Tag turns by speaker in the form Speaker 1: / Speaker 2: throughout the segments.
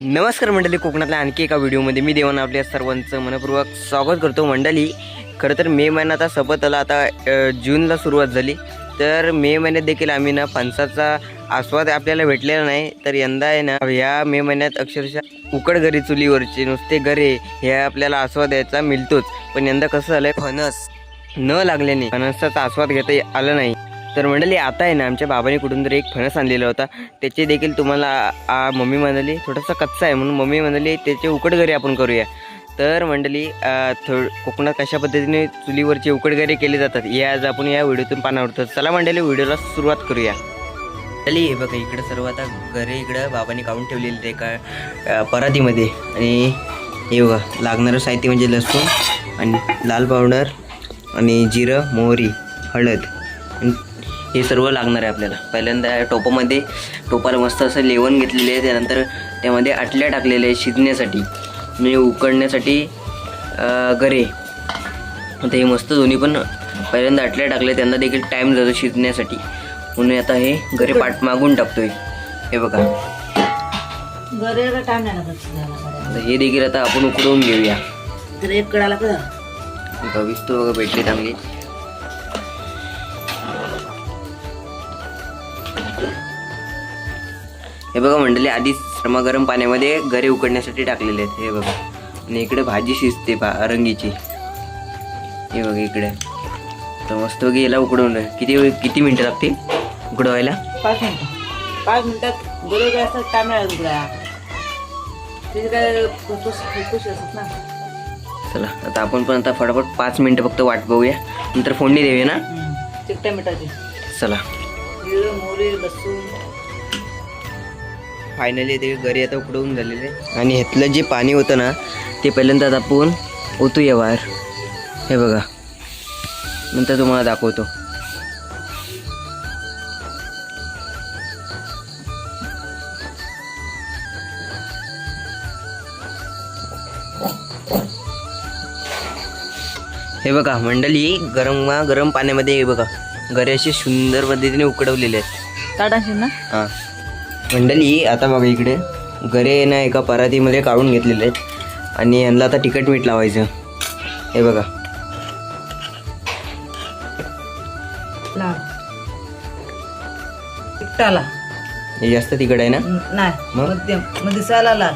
Speaker 1: नमस्कार मंडळी कोकणातल्या आणखी एका व्हिडिओमध्ये मी देवान आपल्या सर्वांचं मनपूर्वक स्वागत करतो. मंडळी खरं तर मे महिना आता आला आता जूनला सुरुवात झाली. तर मे महिन्यात देखील आम्ही ना फणसाचा आस्वाद आपल्याला भेटलेला नाही तर यंदा आहे ना या मे महिन्यात अक्षरशः उकड घरी चुलीवरचे नुसते घरे हे आपल्याला आस्वाद यायचा मिळतोच. पण यंदा कसं झालंय फणस न लागल्याने फणसाचा आस्वाद घेता आला नाही. तर मंडळी आता आहे ना आमच्या बाबाने कुठून तरी एक फणस आणलेला होता. त्याचे देखील तुम्हाला आ, मम्मी म्हणाली थोडासा कच्चा आहे म्हणून मम्मी म्हणाली त्याचे उकड घरी आपण करूया. तर मंडळी थो कोकणात कशा पद्धतीने चुलीवरचे उकड घरे केले जातात हे आज आपण या व्हिडिओतून पाहणार आहोत. चला मंडळी व्हिडिओला सुरुवात करूया. चली हे बघा इकडं सर्व आता घरे इकडं बाबाने काढून ठेवलेले ते का परातीमध्ये. आणि हे बघा लागणारं साहित्य म्हणजे लसूण आणि लाल पावडर आणि जिरं मोहरी हळद आणि हे सर्व लागणार आहे आपल्याला. पहिल्यांदा या टोपामध्ये टोपाला मस्त असं लेवण घेतलेले आहे. त्यानंतर त्यामध्ये आटल्या टाकलेल्या आहे शिजण्यासाठी. म्हणजे उकडण्यासाठी गरे. आता हे मस्त दोन्ही पण पहिल्यांदा आटल्या टाकले त्यांना देखील टाईम जातो शिजण्यासाठी. म्हणून आता हे गरे पाठ मागून टाकतोय. हे बघा. हे देखील आता आपण उकडवून घेऊया.
Speaker 2: तर एक कडाला का
Speaker 1: भविष्य बघा भेटली चांगली. हे बघा मंडळी आधीच गरम पाण्यामध्ये गरे उकडण्यासाठी टाकलेले आहेत. हे बघा. आणि इकडे भाजी शिजते पा रंगीची. हे बघा इकडे. तर मस्त बघा याला उकडवून किती किती मिनटं लागतील उकडवायला?
Speaker 2: पाच मिनिटं. पाच मिनिटात नाही लागत उकडायला. तिथे काय असतात ना.
Speaker 1: चला आता आपण पण आता फटाफट पाच मिनटं फक्त वाट बघूया. नंतर फोडणी देऊया ना.
Speaker 2: चिकट्या मिठाची.
Speaker 1: चला.
Speaker 2: लसूण.
Speaker 1: फायनली ते घरी आता उकडवून झालेले. आणि ह्यातलं जे पाणी होतं ना ते पहिल्यांदा आपण ओतूया बाहेर. हे बघा. नंतर तुम्हाला दाखवतो. हे बघा मंडळी गरम गरम पाण्यामध्ये हे बघा. घरे असे सुंदर पद्धतीने उकडवलेले आहेत.
Speaker 2: ताटाशी ना?
Speaker 1: हां. मंडळी आता बघा इकडे. गरे ना एका परातीमध्ये काढून घेतलेले आहेत. आणि यांना आता तिखट मीठ लावायचं. हे बघा. हे जास्त तिखट आहे ना?
Speaker 2: नाही
Speaker 1: मग?
Speaker 2: मध्यम. मग दिसायला लाल.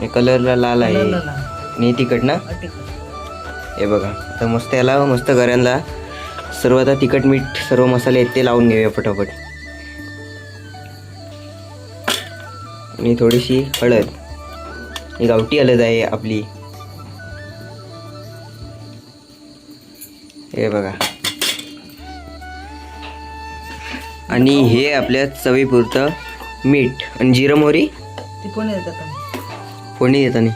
Speaker 1: हे कलरला लाल आहे.
Speaker 2: कलरला लाल.
Speaker 1: आणि तिखट ना?
Speaker 2: तिखट.
Speaker 1: हे बघा. तर मस्त याला मस्त गऱ्यांना सर्व आता तिखट मीठ सर्व मसाले आहेत ते लावून घेऊया फटाफट. आणि थोडीशी हळद. ही गावठी हळद आहे आपली. हे बघा. आणि हे आपल्या चवीपुरतं मीठ आणि जिरं मोहरी.
Speaker 2: कोणी देतात.
Speaker 1: फोडणी देताना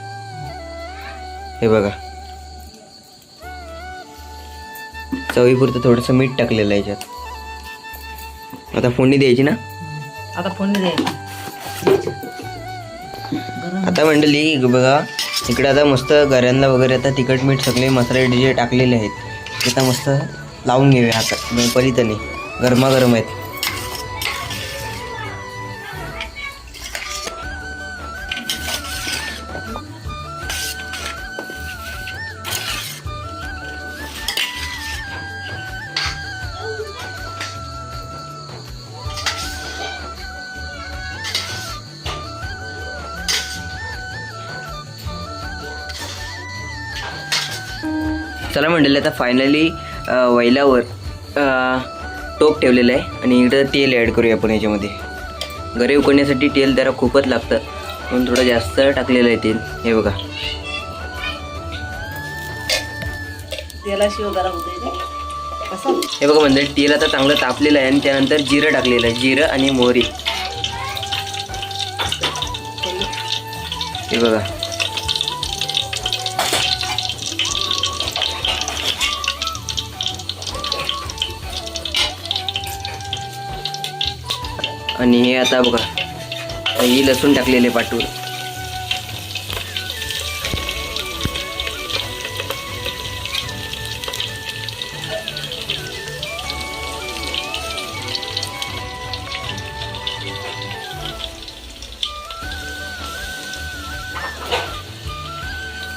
Speaker 1: हे बघा. चवीपुरतं थोडंसं मीठ टाकलेलं आहे याच्यात. आता फोडणी द्यायची ना.
Speaker 2: आता फोडणी द्यायची.
Speaker 1: आता मंडळी बघा इकडे आता मस्त गऱ्यांना वगैरे आता तिखट मीठ सगळे मसाले जे टाकलेले आहेत. ते आता मस्त लावून घेऊया आता पलिताने गरमागरम आहेत. चला मंडळी आता फायनली वैलावर टोप ठेवलेलं आहे आणि इकडं तेल ॲड करूया आपण याच्यामध्ये. गरे उकडण्यासाठी तेल जरा खूपच लागतं. म्हणून थोडं जास्त टाकलेलं आहे तेल. हे बघा. हे बघा मंडळी तेल आता चांगलं तापलेलं आहे आणि त्यानंतर जिरं टाकलेलं आहे. जिरं आणि मोहरी. हे बघा. आणि हे आता बघा ही लसूण टाकलेले पाठवून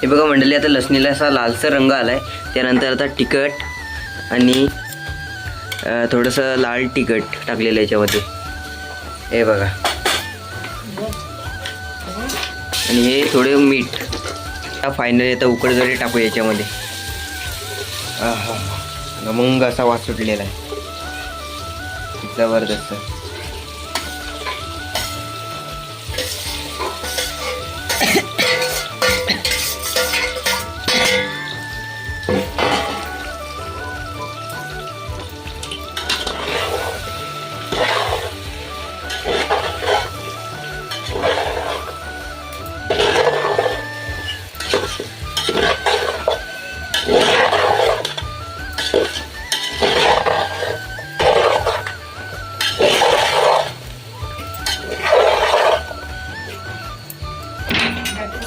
Speaker 1: हे बघा मंडळी आता लसणीला असा लालसर रंग आला आहे त्यानंतर आता तिखट आणि थोडंसं लाल तिखट टाकलेलं आहे याच्यामध्ये. हे बघा. आणि हे थोडे मीठ. फायनली येतं उकड जरी टाकू याच्यामध्ये. हा हा मग असा वास सुटलेला आहे. जबरदस्त.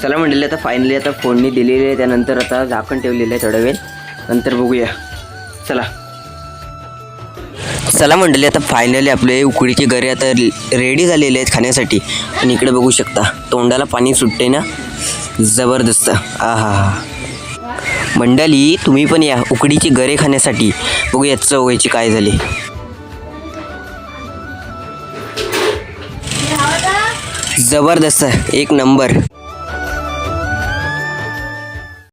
Speaker 1: चला म्हणलेले आता फायनली आता फोडणी दिलेली आहे त्यानंतर आता झाकण ठेवलेलं आहे थोडा वेळ. नंतर बघूया. चला. चला म्हणलेले आता फायनली आपले उकडीचे गरे आता रेडी झालेले आहेत खाण्यासाठी. आणि इकडे बघू शकता तोंडाला पाणी सुटते ना? जबरदस्त. आ हा हा मंडळी तुम्ही पण या उकडीची गरे खाण्यासाठी. बघूया चव याची काय झाली. जबरदस्त. एक नंबर.